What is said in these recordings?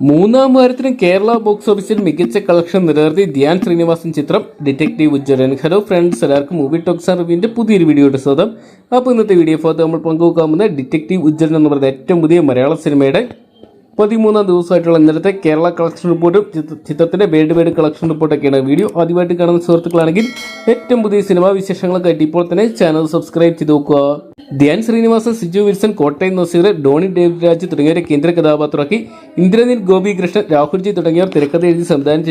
മൂന്നാം വാരത്തിനും കേരള ബോക്സ് ഓഫീസിൽ മികച്ച കളക്ഷൻ നിലനിർത്തി ധ്യാൻ ശ്രീനിവാസൻ ചിത്രം ഡിറ്റക്റ്റീവ് ഉജ്ജ്വലൻ. ഹലോ ഫ്രണ്ട്സ് എല്ലാവർക്കും മൂവി ടോക്സ് റിവ്യൂവിന്റെ പുതിയൊരു വീഡിയോയുടെ സ്വാഗതം. അപ്പോൾ ഇന്നത്തെ വീഡിയോ ഭാഗത്ത് നമ്മൾ പങ്കുവെക്കാൻ പോകുന്ന ഡിറ്റക്റ്റീവ് ഉജ്ജ്വലൻ എന്ന് പറയുന്ന ഏറ്റവും പുതിയ മലയാള സിനിമയുടെ പതിമൂന്നാം ദിവസമായിട്ടുള്ള ഇന്നലത്തെ കേരള കളക്ഷൻ റിപ്പോർട്ടും ചിത്ര- ചിത്രത്തിന്റെ വേൾഡ് വൈഡ് കളക്ഷൻ റിപ്പോർട്ടൊക്കെയാണ് വീഡിയോ ആദ്യമായിട്ട് കാണുന്ന സുഹൃത്തുക്കളാണെങ്കിൽ ഏറ്റവും പുതിയ സിനിമാ വിശേഷങ്ങളൊക്കെ ഇപ്പോൾ തന്നെ ചാനൽ സബ്സ്ക്രൈബ് ചെയ്ത് നോക്കുക. ധ്യാൻ ശ്രീനിവാസൻ സിജു വിൽസൺ കോട്ടയം നസീർ ഡോണി ഡേവിഡ് രാജ് തുടങ്ങിയവരെ കേന്ദ്ര കഥാപാത്രമാക്കി ഇന്ദ്രനിൽ ഗോപികൃഷ്ണൻ രാഹുൽജി തുടങ്ങിയവർ തിരക്കഥ എഴുതി സംവിധാനം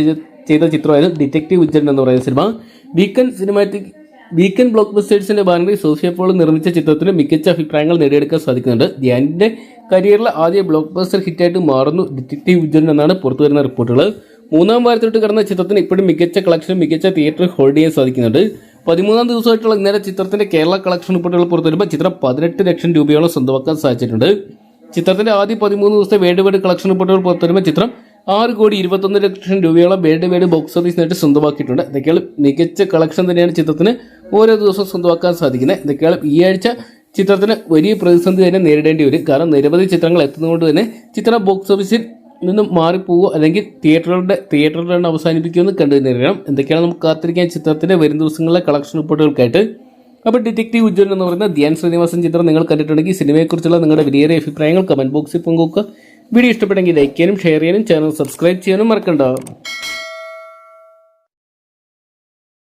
ചെയ്ത ചിത്രമായിരുന്നു ഡിറ്റക്റ്റീവ് ഉജ്ജൻ എന്ന് പറയുന്ന cinema. Weekend cinematic weekend block ബസ്റ്റേഴ്സിന്റെ ഭാഗമായി സോഫിയപ്പോൾ പോൾ നിർമ്മിച്ച ചിത്രത്തിന് മികച്ച അഭിപ്രായങ്ങൾ നേടിയെടുക്കാൻ സാധിക്കുന്നുണ്ട്. ധ്യാനിന്റെ കരിയറിലെ ആദ്യ ബ്ലോക്ക് ബസ്റ്റർ ഹിറ്റായിട്ട് മാറുന്നു ഡിറ്റക്റ്റീവ് ഉജ്ജൻ എന്നാണ് പുറത്തു വരുന്ന റിപ്പോർട്ടുകൾ. മൂന്നാം വാരത്തിലോട്ട് കടന്ന ചിത്രത്തിന് ഇപ്പോഴും മികച്ച കളക്ഷനും മികച്ച തിയേറ്റർ ഹോൾഡ് ചെയ്യാൻ സാധിക്കുന്നുണ്ട്. പതിമൂന്നാം ദിവസമായിട്ടുള്ള ഇന്നലെ ചിത്രത്തിന്റെ കേരള കളക്ഷൻ റിപ്പോർട്ടുകൾ പുറത്തു വരുമ്പോൾ ചിത്രം പതിനെട്ട് ലക്ഷം രൂപയോളം സ്വന്തമാക്കാൻ സാധിച്ചിട്ടുണ്ട്. ചിത്രത്തിന്റെ ആദ്യ പതിമൂന്ന് ദിവസത്തെ വേൾഡ് വൈഡ് കളക്ഷൻ റിപ്പോർട്ടുകൾ പുറത്തു വരുമ്പോൾ ചിത്രം ആറ് കോടി ഇരുപത്തൊന്ന് ലക്ഷം രൂപയോളം വേൾഡ് വൈഡ് ബോക്സ് ഓഫീസ് നേട്ട് സ്വന്തമാക്കിയിട്ടുണ്ട്. ഇതൊക്കെയാണ് മികച്ച കളക്ഷൻ തന്നെയാണ് ചിത്രത്തിന് ഓരോ ദിവസവും സ്വന്തമാക്കാൻ സാധിക്കുന്നത്. ഇതൊക്കെയാണ് ഈ ആഴ്ച ചിത്രത്തിന് വലിയ പ്രതിസന്ധി തന്നെ നേരിടേണ്ടി വരും. കാരണം നിരവധി ചിത്രങ്ങൾ എത്തുന്നതുകൊണ്ട് തന്നെ ചിത്രം ബോക്സ് ഓഫീസിൽ നിന്നും മാറിപ്പോവോ അല്ലെങ്കിൽ തിയേറ്ററുകളുടെ തിയേറ്ററുകളുടെ അവസാനിപ്പിക്കുമെന്ന് കണ്ടു നേരിടണം. എന്തൊക്കെയാണ് നമുക്ക് കാത്തിരിക്കാൻ ചിത്രത്തിന്റെ വരും ദിവസങ്ങളിലെ കളക്ഷൻ റിപ്പോർട്ടുകൾക്കായിട്ട് അപ്പോൾ ഡിറ്റക്റ്റീവ് ഉജ്ജ്വലൻ എന്ന് പറയുന്ന ധ്യാൻ ശ്രീനിവാസൻ ചിത്രം നിങ്ങൾ കണ്ടിട്ടുണ്ടെങ്കിൽ സിനിമയെക്കുറിച്ചുള്ള നിങ്ങളുടെ വിലയേറിയ അഭിപ്രായങ്ങൾ കമന്റ് ബോക്സിൽ പങ്കുവെക്കുക. വീഡിയോ ഇഷ്ടപ്പെട്ടെങ്കിൽ ലൈക്ക് ചെയ്യാനും ഷെയർ ചെയ്യാനും ചാനൽ സബ്സ്ക്രൈബ് ചെയ്യാനും മറക്കണ്ട.